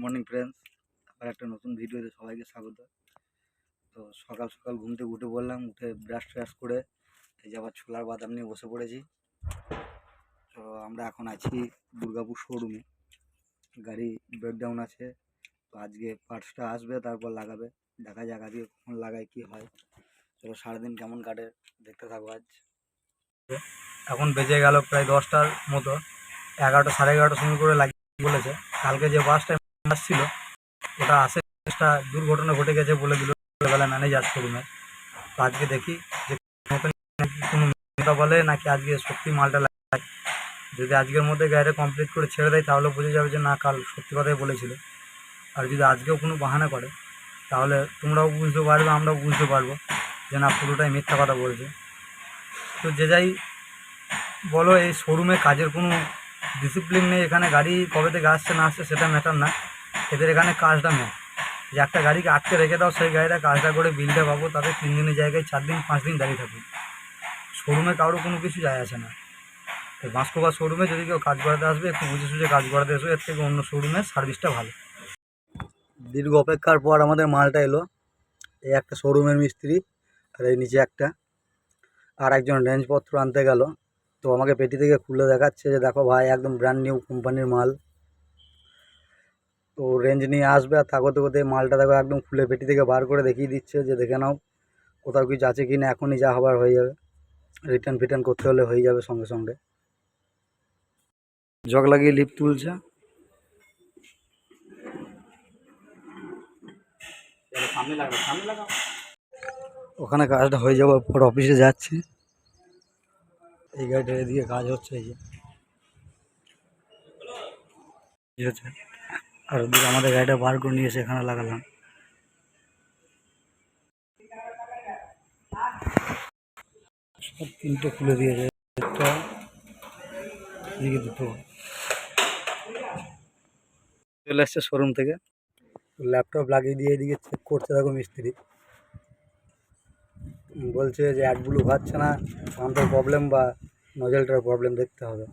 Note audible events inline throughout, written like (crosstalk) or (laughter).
Morning friends, আবার একটা নতুন ভিডিওতে সবাইকে স্বাগত। তো সকাল সকাল ঘুম থেকে উঠে বললাম উঠে ব্রাশ ট্রাশ করে, এই যে আবার ছোলার বাদাম নিয়ে বসে পড়েছি। তো আমরা এখন আছি দুর্গাপুর শোরুমে গাড়ি ব্রেকডাউন আছে, তো আজকে পার্টসটা আসবে, তারপর লাগাবে। দেখা যাক আজকে কখন লাগায়, কি হয়। চলো সারাদিন কেমন কাটে, দেখতে থাকব আজ। এখন বেজে গেল প্রায় দশটার মতো। এগারোটা, সাড়ে এগারোটার সময় করে লাগিয়ে বলেছে। কালকে যে বাসটা আসছিল। ওটা আসে একটা দুর্ঘটনা ঘটে গেছে বলে দিল বেলা ম্যানেজার শোরুমের তো আজকে দেখি যে কোনো মেয়েটা বলে নাকি আজকে সত্যি মালটা লাগায় যদি আজকের মধ্যে গাড়িটা কমপ্লিট করে ছেড়ে দেয় তাহলে বোঝা যাবে যে না, কাল সত্যি কথাই বলেছিল। আর যদি আজকেও কোনো বাহানা করে, তাহলে তোমরাও বুঝতে পারবে, আমরাও বুঝতে পারব যে না, পুরোটাই মিথ্যা কথা বলছে। তো যে যাই বলো, এই শোরুমে কাজের কোনো ডিসিপ্লিন নেই। এখানে গাড়ি কবে থেকে আসছে, না আসছে, সেটা ম্যাটার না। এদের এখানে কাজটা মেন যে একটা গাড়িকে আটকে রেখে দাও, সেই গাড়িটা কাজটা করে বিলটা পাবো তাতে তিন দিনের জায়গায় চার দিন, পাঁচ দিন দাঁড়িয়ে থাকবে। শোরুমে কারও কোনো কিছু যায় আসে না। তো বাঁশকোবা শোরুমে যদি কেউ কাজ করাতে আসবে, একটু বুঝে সুঝে কাজ করাতে আসবে এর থেকে অন্য শোরুমের সার্ভিসটা ভালো। দীর্ঘ অপেক্ষার পর আমাদের মালটা এলো। এই একটা শোরুমের মিস্ত্রি, আর এই নিচে একটা। আর একজন রেঞ্জপত্র আনতে গেল। তো আমাকে পেটি থেকে খুলে দেখাচ্ছে যে, দেখো ভাই, একদম ব্র্যান্ড নিউ কোম্পানির মাল। তো রেঞ্জ নিয়ে আসবে আর থাকতে থাকতে মালটা দেখো একদম খুলে পেটি থেকে বার করে দেখিয়ে দিচ্ছে যে দেখে নাও কোথাও কিছু আছে কি না, এখনই যা হবার হয়ে যাবে। রিটার্ন ফিটার্ন করতে হলে হয়ে যাবে সঙ্গে সঙ্গে। জগ লাগিয়ে লিপ তুলছে। ওখানে কাজটা হয়ে যাওয়ার পর অফিসে যাচ্ছি। এই গাড়িটা এদিকে কাজ হচ্ছে, এই যে। আর ওদিকে আমাদের গাড়িটা বার করে নিয়ে এসে এখানে লাগালাম। তিনটে খুলে দিয়েছে, একটা দুটো। চলে এসছে শোরুম থেকে। ল্যাপটপ লাগিয়ে দিয়ে এদিকে চেক করতে থাকো মিস্ত্রি। বলছে যে অ্যাডগুলো হচ্ছে না পাম্পের প্রবলেম বা নজেলটার প্রবলেম দেখতে হবে।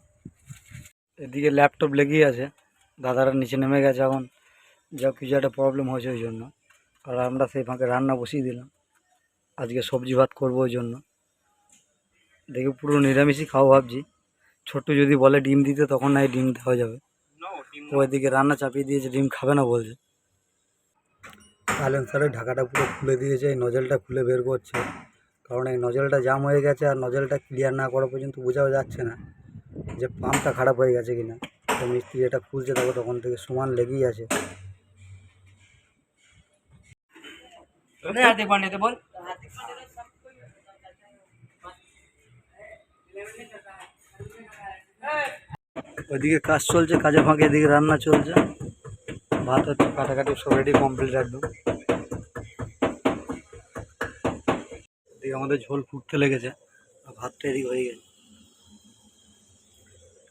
এদিকে ল্যাপটপ লেগেই আছে। দাদারা নিচে নেমে গেছে এখন। যা কিছু একটা প্রবলেম হয়েছে ওই জন্য। আর আমরা সেই ফাঁকে রান্না বসিয়ে দিলাম। আজকে সবজি ভাত করব ওই জন্য। দেখি পুরো নিরামিষই খাওয়া ভাবছি। ছোট্ট যদি বলে ডিম দিতে তখন নাই ডিম দেওয়া যাবে। তো ওইদিকে রান্না চাপিয়ে দিয়েছে ডিম খাবে না বলছে। সাইলেন্সারের ঢাকাটা পুরো খুলে দিয়েছে এই নজলটা খুলে বের করছে। কারণ এই নজলটা জাম হয়ে গেছে আর নজলটা ক্লিয়ার না করা পর্যন্ত বোঝাও যাচ্ছে না যে পাম্পটা খারাপ হয়ে গেছে কিনা। তো মিস্ত্রি এটা খুলছে দেখো তখন থেকে সমান লেগেই আছে। ওইদিকে কাজ চলছে কাজে ফাঁকে এদিকে রান্না চলছে। ভাত হচ্ছে কাটাকাটি সব রেডি কমপ্লিট রাখব আমাদের ঝোল ফুটতে লেগেছে ভাতটা এদিকে হয়ে গেছে।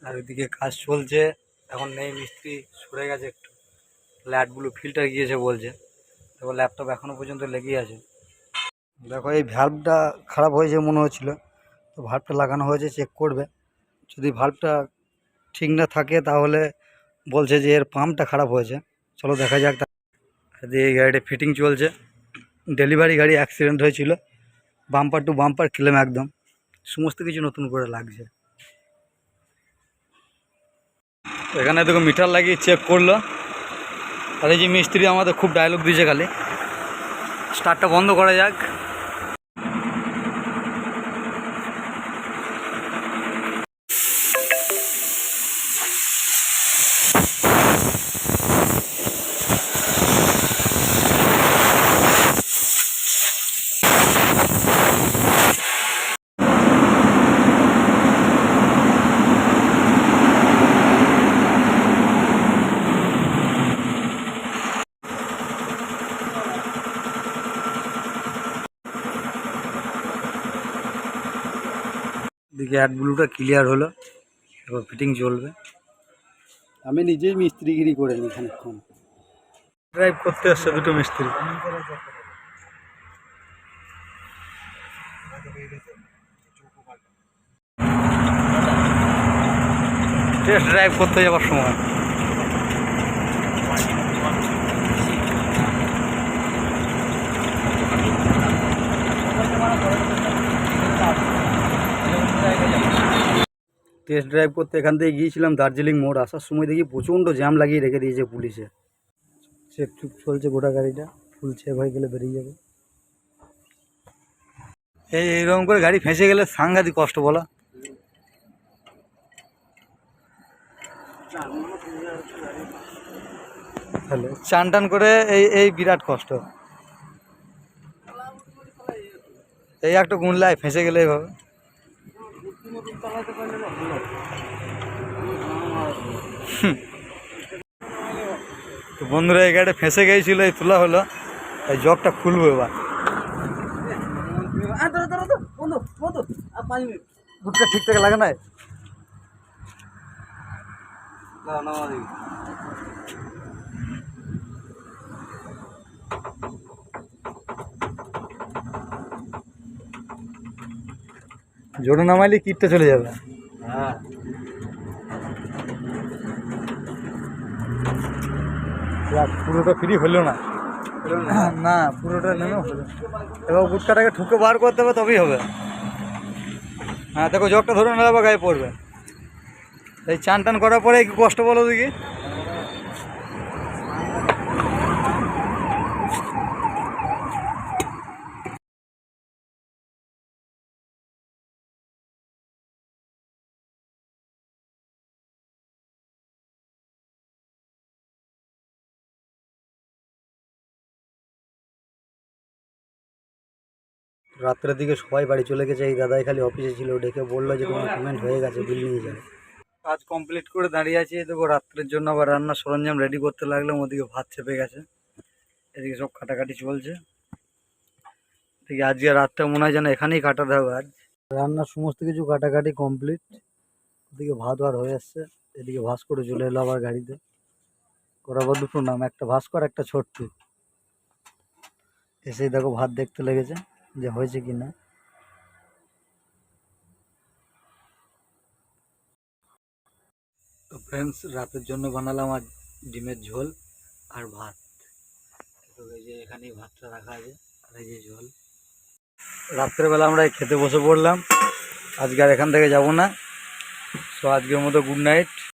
আর এদিকে কাজ চলছে। এখন নেই মিস্ত্রি সরে গেছে একটু। ল্যাটগুলো ফিল্টার গিয়েছে বলছে। দেখো ল্যাপটপ এখনও পর্যন্ত লেগেই আছে। দেখো এই ভ্যালভটা খারাপ হয়েছে মনে হচ্ছিল। তো ভাল্বটা লাগানো হয়েছে চেক করবে। যদি ভাল্বটা ঠিক না থাকে তাহলে বলছে যে এর পাম্পটা খারাপ হয়েছে। চলো দেখা যাক। এই গাড়িটা ফিটিং চলছে। ডেলিভারি গাড়ি অ্যাক্সিডেন্ট হয়েছিল। বাম্পার টু বাম্পার ক্লেম একদম। সমস্ত কিছু নতুন করে লাগছে। এখানে দেখো মিটার লাগিয়ে চেক করল। আর এই যে মিস্ত্রি আমাদের খুব ডায়লগ দিয়েছে খালি। স্টারটা বন্ধ করা যাক। দিকে অ্যাড ব্লুটা ক্লিয়ার হলো এবার ফিটিং চলবে। আমি নিজেই মিস্ত্রিগিরি করে নিই খানিক্ষণ ড্রাইভ করতে আসছে দুটো মিস্ত্রি। টেস্ট ড্রাইভ করতে যাওয়ার সময়। Thank you. টেস্ট ড্রাইভ করতে এখান থেকে গিয়েছিলাম দার্জিলিং মোড়। আসার সময় দেখি প্রচণ্ড জ্যাম লাগিয়ে রেখে দিয়েছে পুলিশে। চেক চুপ চলছে গোটা গাড়িটা। ফুল চেক হয়ে গেলে বেরিয়ে যাবে। এই এইরকম করে গাড়ি ফেঁসে গেলে সাংঘাতিক কষ্ট বলা। হ্যালো চান টান করে এই এই বিরাট কষ্ট। এই একটা গুনলায় ফেঁসে গেলে এইভাবে। তো বন্ধুরা এই গাড়িটা ফেঁসে গিয়েছিল এই তোলা হলো। এই জগটা খুলবো এবার। গুটকা ঠিকঠাক লাগে না জোরে নামাইলে কিটটা চলে যাবে। যাক, পুরোটা ফ্রি হলো না। (coughs) না? পুরোটা নেমে হলো। এবার গুটকাটাকে ঠুকে বার করতে হবে তবেই হবে। হ্যাঁ দেখো জগটা ধরে বা গায়ে পড়বে। এই চান টান করার পরে কি কষ্ট বলো দেখি। রাত্রের দিকে সবাই বাড়ি চলে গেছে এই দাদাই খালি অফিসে ছিল ডেকে বলল যে তোমার পেমেন্ট হয়ে গেছে বিল নিয়ে যাবে। কাজ কমপ্লিট করে দাঁড়িয়ে আছি দেখো রাত্রের জন্য আবার রান্নার সরঞ্জাম রেডি করতে লাগলাম ওদিকে ভাত চেপে গেছে এদিকে সব কাটাকাটি চলছে। এদিকে আজকে রাতটা মনে হয় যেন এখানেই কাটাতে হবে আজ। রান্নার সমস্ত কিছু কাটাকাটি কমপ্লিট ওদিকে ভাত আর হয়ে আসছে এদিকে ভাস করে চলে এলো আবার গাড়িতে। ওর দুটো নাম একটা ভাস্কর একটা ছোট্টু। এসেই দেখো ভাত দেখতে লেগেছে। যে হয়েছে কি না তো ফ্রেন্ডস রাতের জন্য বানালাম আজ ডিমের ঝোল আর ভাত। যে এখানেই ভাতটা রাখা আছে আর এই যে ঝোল। রাত্রেবেলা আমরা খেতে বসে পড়লাম। আজকে আর এখান থেকে যাব না। সো আজকের মতো গুড নাইট